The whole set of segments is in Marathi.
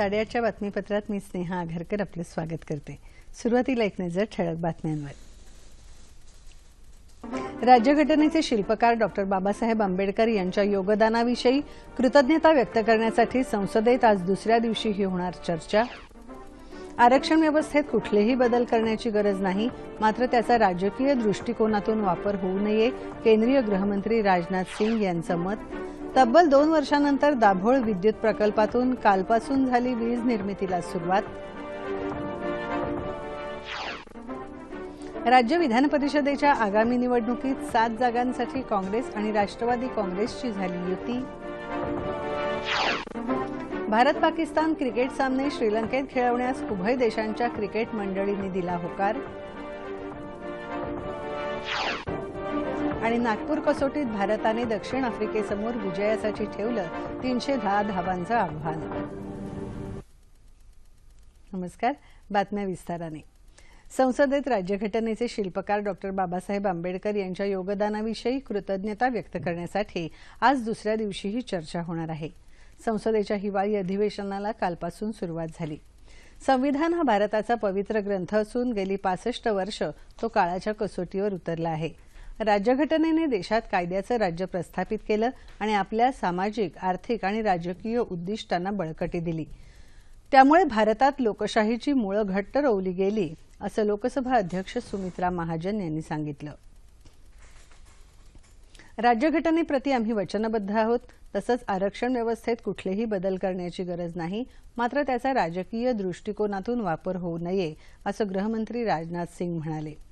साडेआठच्या बातमीपत्रात मी स्नेहा आघरकर आपलं स्वागत करते. सुरुवातीला एक नजर ठळक बातम्यांवर. राज्यघटनेचे शिल्पकार डॉक्टर बाबासाहेब आंबेडकर यांच्या योगदानाविषयी कृतज्ञता व्यक्त करण्यासाठी संसदेत आज दुसऱ्या दिवशीही होणार चर्चा. आरक्षण व्यवस्थेत कुठलेही बदल करण्याची गरज नाही मात्र त्याचा राजकीय दृष्टिकोनातून वापर होऊ नये केंद्रीय गृहमंत्री राजनाथ सिंग यांचं मत. तब्बल दोन वर्षांनंतर दाभोळ विद्युत प्रकल्पातून कालपासून झाली वीज निर्मितीला सुरुवात. राज्य विधान परिषदेच्या आगामी निवडणुकीत सात जागांसाठी काँग्रेस आणि राष्ट्रवादी काँग्रेसची झाली युती. भारत पाकिस्तान क्रिकेट सामने श्रीलंकेत खेळवण्यास उभय देशांच्या क्रिकेट मंडळींनी दिला होकार. आणि नागपूर कसोटीत भारताने दक्षिण आफ्रिकेसमोर विजयासाठी ठेवलं तीनशे दहा धावांचं आव्हान. नमस्कार बातम्या विस्ताराने. संसदेत राज्यघटनेचे शिल्पकार डॉक्टर बाबासाहेब आंबेडकर यांच्या योगदानाविषयी कृतज्ञता व्यक्त करण्यासाठी आज दुसऱ्या दिवशीही चर्चा होणार आहे. संसदेच्या हिवाळी अधिवेशनाला कालपासून सुरुवात झाली. संविधान हा भारताचा पवित्र ग्रंथ असून गेली पासष्ट वर्ष तो काळाच्या कसोटीवर उतरला आहे. राज्यघटनेने देशात कायद्याचं राज्य प्रस्थापित केलं आणि आपल्या सामाजिक आर्थिक आणि राजकीय उद्दिष्टांना बळकटी दिली. त्यामुळे भारतात लोकशाहीची मुळं घट्ट रोवली गेली असं लोकसभा अध्यक्ष सुमित्रा महाजन यांनी सांगितलं. राज्यघटनेप्रती आम्ही वचनबद्ध आहोत तसंच आरक्षण व्यवस्थेत कुठलेही बदल करण्याची गरज नाही मात्र त्याचा राजकीय दृष्टिकोनातून वापर होऊ नये असं गृहमंत्री राजनाथ सिंग म्हणाले.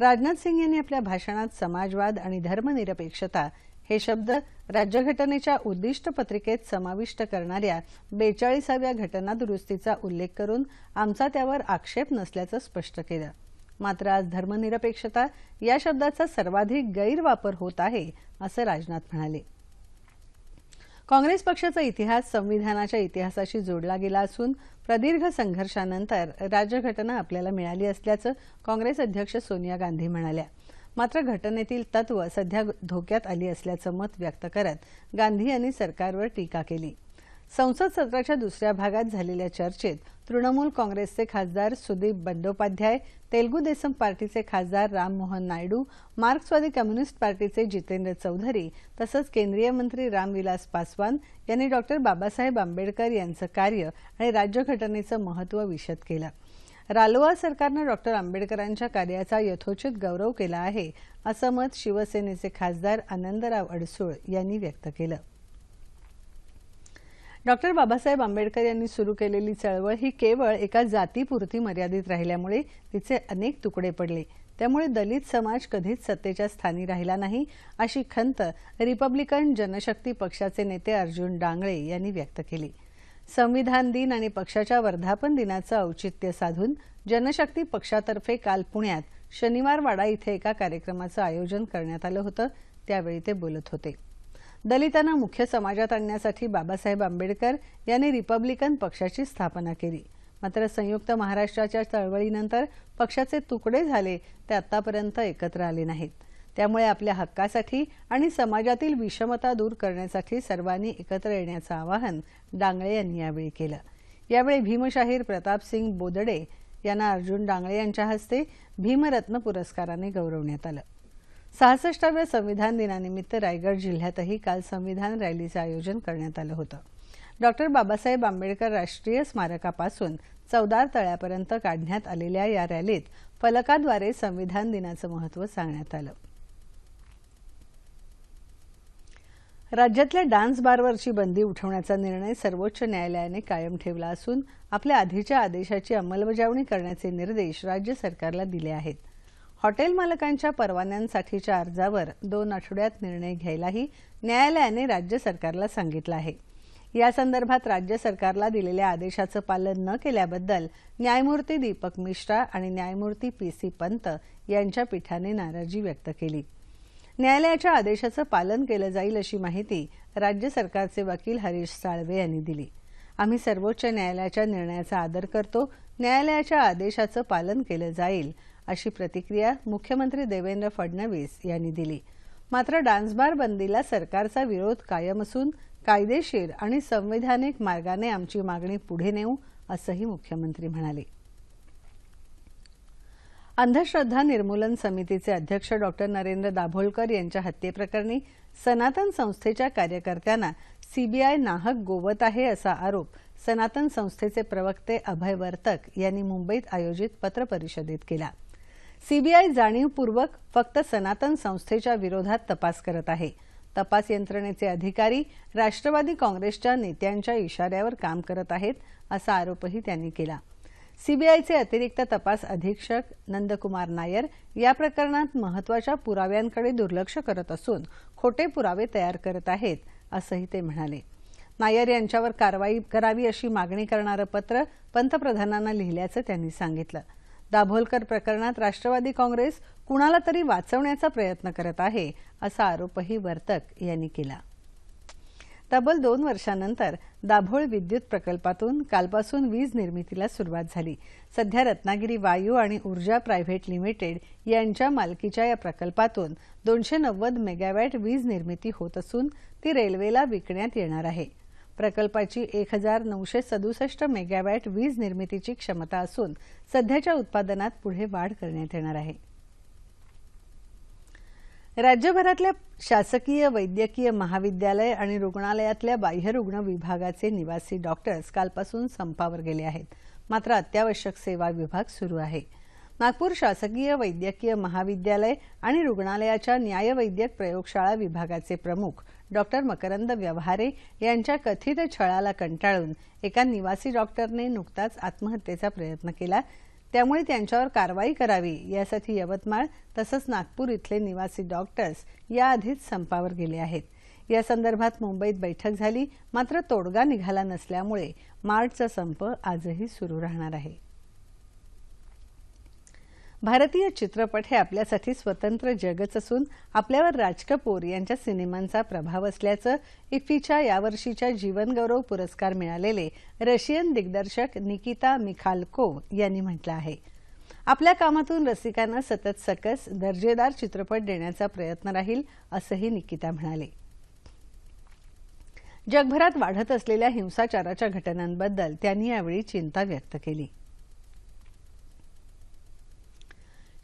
राजनाथ सिंग यांनी आपल्या भाषणात समाजवाद आणि धर्मनिरपेक्षता हे शब्द राज्यघटनेच्या उद्दिष्ट पत्रिकेत समाविष्ट करणाऱ्या बेचाळीसाव्या घटना दुरुस्तीचा उल्लेख करून आमचा त्यावर आक्षेप नसल्याचं स्पष्ट केलं. मात्र आज धर्मनिरपेक्षता या शब्दाचा सर्वाधिक गैरवापर होत आहे असं राजनाथ म्हणाले. काँग्रेस पक्षाचा इतिहास संविधानाच्या इतिहासाशी जोडला गेला असून प्रदीर्घ संघर्षानंतर राज्यघटना आपल्याला मिळाली असल्याचं काँग्रेस अध्यक्ष सोनिया गांधी म्हणाल्या. मात्र घटनेतील तत्व सध्या धोक्यात आली असल्याचं मत व्यक्त करत गांधी यांनी सरकारवर टीका केली. संसद सत्राच्या दुसऱ्या भागात झालेल्या चर्चेत तृणमूल काँग्रेसचे खासदार सुदीप बंदोपाध्याय तेलगू देसम पार्टीचे खासदार राममोहन नायडू मार्क्सवादी कम्युनिस्ट पार्टीचे जितेंद्र चौधरी तसंच केंद्रीय मंत्री रामविलास पासवान यांनी डॉक्टर बाबासाहेब आंबेडकर यांचं कार्य आणि राज्यघटनेचं महत्त्व विशद केलं. रालोआ सरकारनं डॉक्टर आंबेडकरांच्या कार्याचा यथोचित गौरव केला आहे असं मत शिवसेनेचे खासदार आनंदराव अडसूळ यांनी व्यक्त केलं. डॉक्टर बाबासाहेब आंबेडकर यांनी सुरू केलेली चळवळ ही केवळ एका जातीपुरती मर्यादित राहिल्यामुळे तिचे अनेक तुकडे पडले. त्यामुळे दलित समाज कधीच सत्तेच्या स्थानी राहिला नाही अशी खंत रिपब्लिकन जनशक्ती पक्षाचे नेते अर्जुन डांगळे यांनी व्यक्त केली. संविधान दिन आणि पक्षाच्या वर्धापन दिनाचं औचित्य साधून जनशक्ती पक्षातर्फे काल पुण्यात शनिवारवाडा इथे एका कार्यक्रमाचं आयोजन करण्यात आलं होतं त्यावेळी ते बोलत होते. दलितांना मुख्य समाजात आणण्यासाठी बाबासाहेब आंबेडकर यांनी रिपब्लिकन पक्षाची स्थापना केली. मात्र संयुक्त महाराष्ट्राच्या चळवळीनंतर पक्षाचे तुकडे झाले ते आतापर्यंत एकत्र आले नाहीत. त्यामुळे आपल्या हक्कासाठी आणि समाजातील विषमता दूर करण्यासाठी सर्वांनी एकत्र येण्याचं आवाहन डांगळे यांनी यावेळी केलं. यावेळी भीमशाहीर प्रतापसिंग बोदडे यांना अर्जुन डांगळे यांच्या हस्ते भीमरत्न पुरस्काराने गौरवण्यात आलं. सहासष्टाव्या संविधान दिनानिमित्त रायगड जिल्ह्यातही काल संविधान रॅलीचं आयोजन करण्यात आलं होतं. डॉक्टर बाबासाहेब आंबेडकर राष्ट्रीय स्मारकापासून चौदार तळ्यापर्यंत काढण्यात आलेल्या या रॅलीत फलकाद्वारे संविधान दिनाचं महत्त्व सांगण्यात आलं. राज्यातल्या डान्स बारवरची बंदी उठवण्याचा निर्णय सर्वोच्च न्यायालयाने कायम ठेवला असून आपल्या आधीच्या आदेशाची अंमलबजावणी करण्याचे निर्देश राज्य सरकारला दिले आहेत. हॉटेल मालकांच्या परवान्यांसाठीच्या अर्जावर दोन आठवड्यात निर्णय घ्यायलाही न्यायालयाने राज्य सरकारला सांगितलं आहे. या संदर्भात राज्य सरकारला दिलेल्या आदेशाचं पालन न केल्याबद्दल न्यायमूर्ती दीपक मिश्रा आणि न्यायमूर्ती पी सी पंत यांच्या पीठाने नाराजी व्यक्त केली. न्यायालयाच्या आदेशाचं पालन केलं जाईल अशी माहिती राज्य सरकारचे वकील हरीश साळवे यांनी दिली. आम्ही सर्वोच्च न्यायालयाच्या निर्णयाचा आदर करतो. न्यायालयाच्या आदेशाचं पालन केलं जाईल अशी प्रतिक्रिया मुख्यमंत्री देवेंद्र फडणवीस यांनी दिली. मात्र डान्सबार बंदीला सरकारचा विरोध कायम असून कायदेशीर आणि संवैधानिक मार्गाने आमची मागणी पुढे नेऊ असंही मुख्यमंत्री म्हणाले. अंधश्रद्धा निर्मूलन समितीचे अध्यक्ष डॉक्टर नरेंद्र दाभोलकर यांच्या हत्येप्रकरणी सनातन संस्थेच्या कार्यकर्त्यांना सीबीआय नाहक गोवत आहे असा आरोप सनातन संस्थेचे प्रवक्ते अभय वर्तक यांनी मुंबईत आयोजित पत्रपरिषदेत केला. सीबीआय जाणीवपूर्वक फक्त सनातन संस्थेच्या विरोधात तपास करत आहे. तपास यंत्रणेचे अधिकारी राष्ट्रवादी काँग्रेसच्या नेत्यांच्या इशाऱ्यावर काम करत आहेत असा आरोपही त्यांनी केला. सीबीआयचे अतिरिक्त तपास अधीक्षक नंदकुमार नायर या प्रकरणात महत्त्वाच्या पुराव्यांकडे दुर्लक्ष करत असून खोटे पुरावे तयार करत आहेत असंही ते म्हणाले. नायर यांच्यावर कारवाई करावी अशी मागणी करणारं पत्र पंतप्रधानांना लिहिल्याचं त्यांनी सांगितलं. दाभोलकर प्रकरणात राष्ट्रवादी काँग्रेस कुणाला तरी वाचवण्याचा प्रयत्न करत आहे असा आरोपही वर्तक यांनी केला. तब्बल दोन वर्षानंतर दाभोळ विद्युत प्रकल्पातून कालपासून वीज निर्मितीला सुरुवात झाली. सध्या रत्नागिरी वायू आणि ऊर्जा प्रायव्हेट लिमिटेड यांच्या मालकीच्या या प्रकल्पातून दोनशे नव्वद मेगावॅट वीज निर्मिती होत असून ती रेल्वेला विकण्यात येणार आहे. प्रकल्पाची एक हजार नऊशे सदुसष्ट मेगावॅट वीज निर्मितीची क्षमता असून सध्याच्या उत्पादनात पुढे वाढ करण्यात येणार आहे. राज्यभरातल्या शासकीय वैद्यकीय महाविद्यालय आणि रुग्णालयातल्या बाह्यरुग्ण विभागाचे निवासी डॉक्टर्स कालपासून संपावर गेले आहेत. मात्र अत्यावश्यक सेवा विभाग सुरू आहे. नागपूर शासकीय वैद्यकीय महाविद्यालय आणि रुग्णालयाच्या न्यायवैद्यक प्रयोगशाळा विभागाचे प्रमुख डॉक्टर मकरंद व्यवहारे यांच्या कथित छळाला कंटाळून एका निवासी डॉक्टरने नुकताच आत्महत्येचा प्रयत्न केला. त्यामुळे त्यांच्यावर कारवाई करावी यासाठी यवतमाळ तसंच नागपूर इथले निवासी डॉक्टर्स याआधीच संपावर गेले आहेत. या संदर्भात मुंबईत बैठक झाली. मात्र तोडगा निघाला नसल्यामुळे मार्चचा संप आजही सुरू राहणार आहे. भारतीय चित्रपट हे आपल्यासाठी स्वतंत्र जगच असून आपल्यावर राज कपूर यांच्या सिनेमांचा प्रभाव असल्याचं इफ्फीच्या यावर्षीच्या जीवनगौरव पुरस्कार मिळालेले रशियन दिग्दर्शक निकिता मिखालकोव यांनी म्हटलं आहे. आपल्या कामातून रसिकांना सतत सकस दर्जेदार चित्रपट देण्याचा प्रयत्न राहील असंही निकिता म्हणाले. जगभरात वाढत असलेल्या हिंसाचाराच्या घटनांबद्दल त्यांनी यावेळी चिंता व्यक्त केली.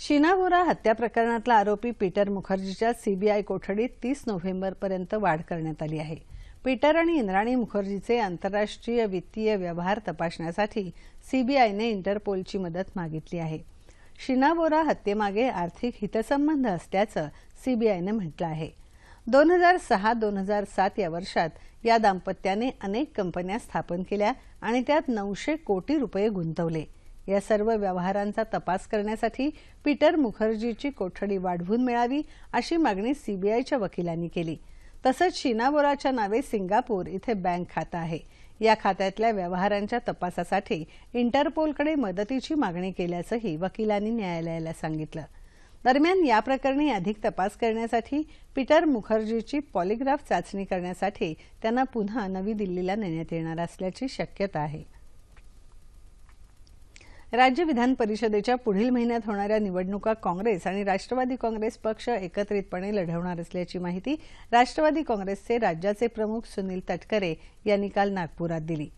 शिनाबोरा हत्या प्रकरणातला आरोपी पीटर मुखर्जीच्या सीबीआय कोठडीत तीस नोव्हेंबरपर्यंत वाढ करण्यात आली आहे. पीटर आणि इंद्राणी मुखर्जीचे आंतरराष्ट्रीय वित्तीय व्यवहार तपासण्यासाठी सीबीआयने इंटरपोलची मदत मागितली आहे. शिनाबोरा हत्येमागे आर्थिक हितसंबंध असल्याचं सीबीआयनं म्हटलं आहे. दोन हजार सहा दोन हजार सात या वर्षात या दाम्पत्याने अनेक कंपन्या स्थापन केल्या आणि त्यात नऊशे कोटी रुपये गुंतवले. या सर्व व्यवहारांचा तपास करण्यासाठी पीटर मुखर्जीची कोठडी वाढवून मिळावी अशी मागणी सीबीआयच्या वकिलांनी केली. तसंच शीना बोराच्या नावे सिंगापूर इथे बँक खातं आहे. या खात्यातल्या व्यवहारांच्या तपासासाठी इंटरपोलकडे मदतीची मागणी केल्याचंही वकिलांनी न्यायालयाला सांगितलं. दरम्यान या प्रकरणी अधिक तपास करण्यासाठी पीटर मुखर्जीची पॉलिग्राफ चाचणी करण्यासाठी त्यांना पुन्हा नवी दिल्लीला नेण्यात येणार असल्याची शक्यता आहे. राज्य विधान परिषदेच्या पुढील महिन्यात होणाऱ्या निवडणुका काँग्रेस आणि राष्ट्रवादी काँग्रेस पक्ष एकत्रितपणे लढवणार असल्याची माहिती राष्ट्रवादी काँग्रेसचे राज्याचे प्रमुख सुनील तटकरे यांनी काल नागपुरात दिली.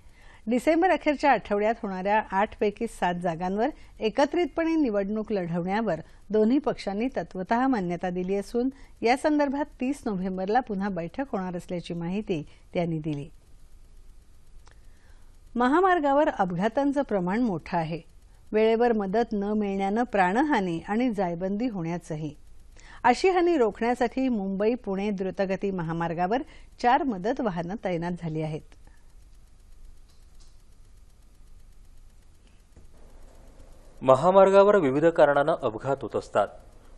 डिसेंबर अखेरच्या आठवड्यात होणाऱ्या आठपैकी सात जागांवर एकत्रितपणे निवडणूक लढवण्यावर दोन्ही पक्षांनी तत्वत मान्यता दिली असून या संदर्भात तीस नोव्हेंबरला पुन्हा बैठक होणार असल्याची माहिती त्यांनी दिली. महामार्गावर अपघातांचं प्रमाण मोठं आहे. वेळेवर मदत न मिळण्यानं प्राणहानी आणि जायबंदी होण्याचंही. अशी हानी रोखण्यासाठी मुंबई पुणे द्रुतगती महामार्गावर चार मदत वाहनं तैनात झाली आहेत. महामार्गावर विविध कारणानं अपघात होत असतात.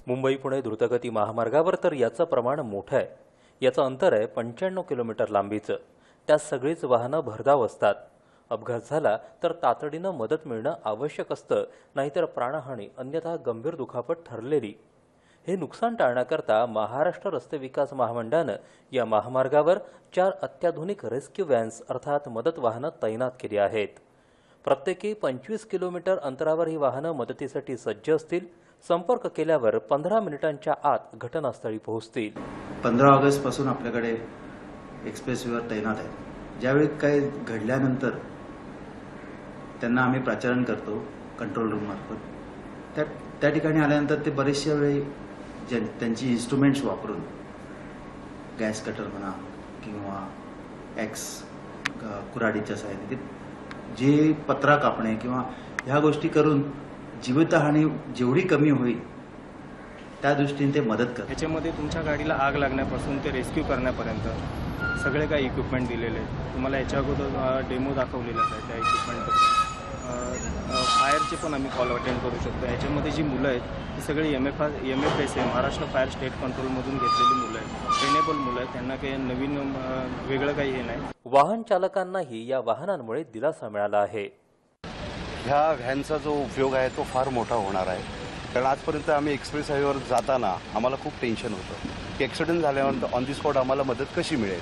मुंबई पुणे द्रुतगती महामार्गावर तर याचं प्रमाण मोठं आहे. याचं अंतर आहे पंच्याण्णव किलोमीटर लांबीचं. त्यात सगळीच वाहनं भरधाव असतात. अपघात झाला तर तातडीनं मदत मिळणं आवश्यक असतं नाहीतर प्राणहानी अन्यथा गंभीर दुखापत ठरलेली. हे नुकसान टाळण्याकरता महाराष्ट्र रस्ते विकास महामंडळानं या महामार्गावर चार अत्याधुनिक रेस्क्यू व्हॅन्स अर्थात मदत वाहनं तैनात केली आहेत. प्रत्येकी पंचवीस किलोमीटर अंतरावर ही वाहनं मदतीसाठी सज्ज असतील. संपर्क केल्यावर पंधरा मिनिटांच्या आत घटनास्थळी पोहोचतील. पंधरा ऑगस्टपासून आपल्याकडे एक्सप्रेसवेवर तैनात आहेत. ज्यावेळी काही घडल्यानंतर त्यांना आम्ही प्राचारण करतो कंट्रोल रूममार्फत त्या त्या ठिकाणी आल्यानंतर ते बरेचशा वेळी ज्या त्यांची इन्स्ट्रुमेंट्स वापरून गॅस कटर म्हणा किंवा एक्स कुऱ्हाडीच्या सहाय्याने ते जे पत्रा कापणे किंवा ह्या गोष्टी करून जीवितहानी जेवढी कमी होईल त्या दृष्टीने ते मदत करतात. त्याच्यामध्ये तुमच्या गाडीला आग लागण्यापासून ते रेस्क्यू करण्यापर्यंत सगळे काही इक्विपमेंट दिलेले आहेत. तुम्हाला याच्या अगोदर डेमो दाखवलेलाच आहे त्या इक्विपमेंटबद्दल फायरचे पण आम्ही कॉल अटेंड करू शकतो. ह्याच्यामध्ये जी मुलं आहेत ती सगळी M F M F S आहे महाराष्ट्र फायर स्टेट कंट्रोलमधून घेतलेली मुलं आहेत. ट्रेनेबल मुलं आहेत. त्यांना काही नवीन वेगळं काही हे नाही. वाहन चालकांनाही या वाहनांमुळे दिलासा मिळाला आहे. ह्या व्हॅनचा जो उपयोग आहे तो फार मोठा होणार आहे. कारण आजपर्यंत आम्ही एक्सप्रेस हायवेवर जाताना आम्हाला खूप टेन्शन होतं. की ॲक्सिडेंट झाल्यानंतर ऑन दी स्पॉट आम्हाला मदत कशी मिळेल?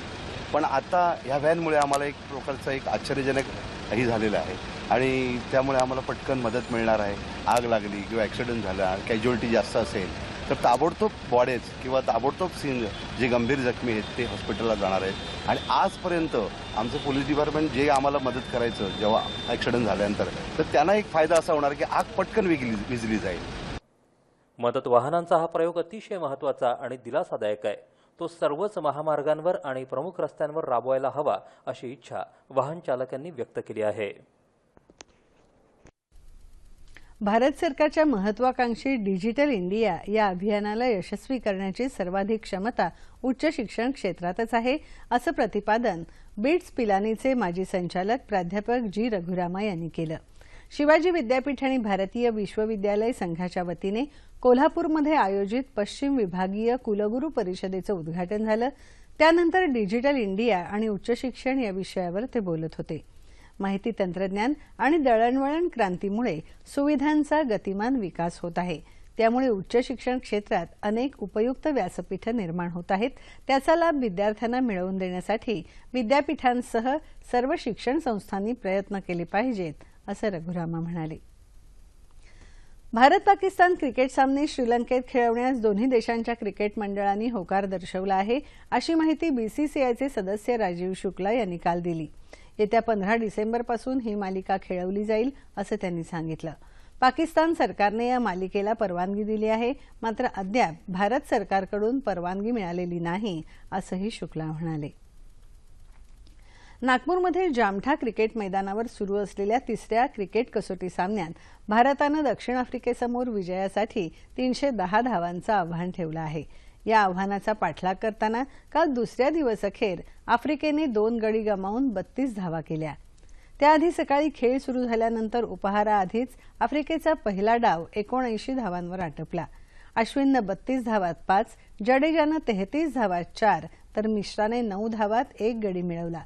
पण आता ह्या व्हॅनमुळे आम्हाला एक प्रकारचं एक आश्चर्यजनक ही झालेलं आहे. आणि त्यामुळे आम्हाला पटकन मदत मिळणार आहे. आग लागली किंवा ॲक्सिडेंट झाला कॅज्युअलिटी जास्त असेल तर ताबडतोब बॉडेज किंवा ताबडतोब सीन जे गंभीर जखमी आहेत ते हॉस्पिटलला जाणार आहेत. आणि आजपर्यंत आमचं पोलीस डिपार्टमेंट जे आम्हाला मदत करायचं जेव्हा ॲक्सिडेंट झाल्यानंतर तर त्यांना एक फायदा असा होणार की आग पटकन विजली विजली जाईल. मदत वाहनांचा हा प्रयोग अतिशय महत्त्वाचा आणि दिलासादायक आहे. तो सर्वच महामार्गांवर आणि प्रमुख रस्त्यांवर राबवायला हवा अशी इच्छा वाहन चालकांनी व्यक्त केली आहे. भारत सरकारच्या महत्वाकांक्षी डिजिटल इंडिया या अभियानाला यशस्वी करण्याची सर्वाधिक क्षमता उच्च शिक्षण क्षेत्रातच आहे असं प्रतिपादन बिट्स पिलानीचे माजी संचालक प्राध्यापक जी रघुरामा यांनी केलं. शिवाजी विद्यापीठ आणि भारतीय विश्वविद्यालय संघाच्या वतीने कोल्हापूरमध्ये आयोजित पश्चिम विभागीय कुलगुरू परिषदेचं उद्घाटन झालं. त्यानंतर डिजिटल इंडिया आणि उच्च शिक्षण या विषयावर ते बोलत होते. माहिती तंत्रज्ञान आणि दळणवळण क्रांतीमुळे सुविधांचा गतिमान विकास होत आहे. त्यामुळे उच्च शिक्षण क्षेत्रात अनेक उपयुक्त व्यासपीठं निर्माण होत आहेत. त्याचा लाभ विद्यार्थ्यांना मिळवून देण्यासाठी विद्यापीठांसह सर्व शिक्षण संस्थांनी प्रयत्न केले पाहिजेत असं रघुरामा म्हणाले. भारत पाकिस्तान क्रिकेट सामने श्रीलंकेत खेळवण्यास दोन्ही देशांच्या क्रिकेट मंडळांनी होकार दर्शवला आहे अशी माहिती बीसीसीआयचे सदस्य राजीव शुक्ला यांनी काल दिली. येत्या पंधरा डिसेंबरपासून ही मालिका खेळवली जाईल असं त्यांनी सांगितलं. पाकिस्तान सरकारने या मालिकेला परवानगी दिली आहे मात्र अद्याप भारत सरकारकडून परवानगी मिळालेली नाही असंही शुक्ला म्हणाले. नागपूरमध्ये जामठा क्रिकेट मैदानावर सुरू असलेल्या तिसऱ्या क्रिकेट कसोटी सामन्यात भारतानं दक्षिण आफ्रिकेसमोर विजयासाठी तीनशे दहा धावांचं आव्हान ठेवलं आहे. या आव्हानाचा पाठलाग करताना काल दुसऱ्या दिवस अखेर आफ्रिकेने दोन गडी गमावून बत्तीस धावा केल्या. त्याआधी सकाळी खेळ सुरू झाल्यानंतर उपहाराआधीच आफ्रिकेचा पहिला डाव एकोणऐंशी धावांवर आटपला. अश्विननं बत्तीस धावात पाच जडेजानं तेहतीस धावात चार तर मिश्राने नऊ धावात एक गडी मिळवला.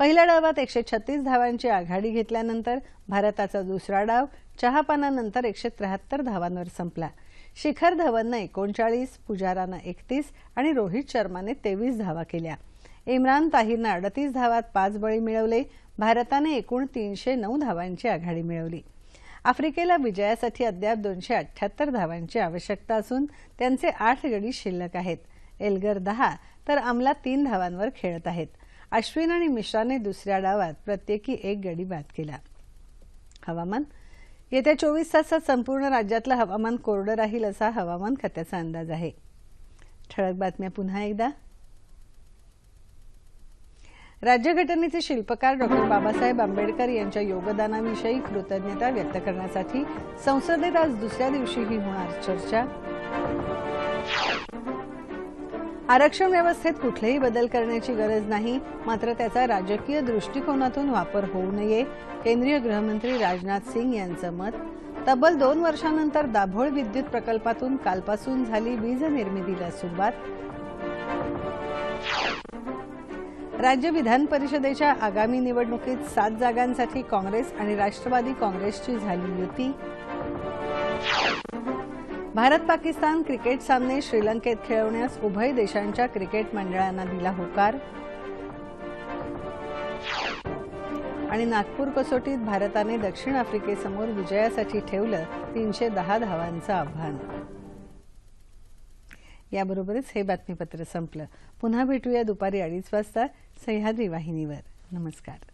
पहिल्या डावात एकशे छत्तीस धावांची आघाडी घेतल्यानंतर भारताचा दुसरा डाव चहापानानंतर एकशे त्र्याहत्तर धावांवर संपला. शिखर धवननं एकोणचाळीस पुजारानं एकतीस आणि रोहित शर्माने तेवीस धावा केल्या. इम्रान ताहिरनं अडतीस धावात पाच बळी मिळवले. भारताने एकूण तीनशे नऊ धावांची आघाडी मिळवली. आफ्रिकेला विजयासाठी अद्याप दोनशे अठ्याहत्तर धावांची आवश्यकता असून त्यांचे आठ गडी शिल्लक आहेत. एल्गर दहा तर अमला तीन धावांवर खेळत आहेत. अश्विन आणि मिश्राने दुसऱ्या डावात प्रत्येकी एक गडी बाद केला. हवामान. येत्या चोवीस तासात संपूर्ण राज्यातलं हवामान कोरडं राहील असा हवामान खात्याचा अंदाज आहे. ठळक बातम्या पुन्हा एकदा. राज्यघटनेचे शिल्पकार डॉक्टर बाबासाहेब आंबेडकर यांच्या योगदानाविषयी कृतज्ञता व्यक्त करण्यासाठी संसदेत आज दुसऱ्या दिवशीही होणार चर्चा. आरक्षण व्यवस्थेत कुठलेही बदल करण्याची गरज नाही. मात्र त्याचा राजकीय दृष्टिकोनातून वापर होऊ नये. केंद्रीय गृहमंत्री राजनाथ सिंग यांचं मत तब्बल दोन वर्षानंतर दाभोळ विद्युत प्रकल्पातून कालपासून झाली वीज निर्मितीला सुरुवात. राज्य विधान परिषदेच्या आगामी निवडणुकीत सात जागांसाठी काँग्रेस आणि राष्ट्रवादी काँग्रेसची झाली युती. भारत पाकिस्तान क्रिकेट सामने श्रीलंकेत खेळवण्यास उभय देशांच्या क्रिकेट मंडळांना दिला होकार. आणि नागपूर कसोटीत भारताने दक्षिण आफ्रिकेसमोर विजयासाठी ठेवलं तीनशे दहा धावांचं आव्हान. याबरोबरच हे बातमीपत्र संपलं. पुन्हा भेटूया दुपारी अडीच वाजता सह्याद्री वाहिनीवर. नमस्कार.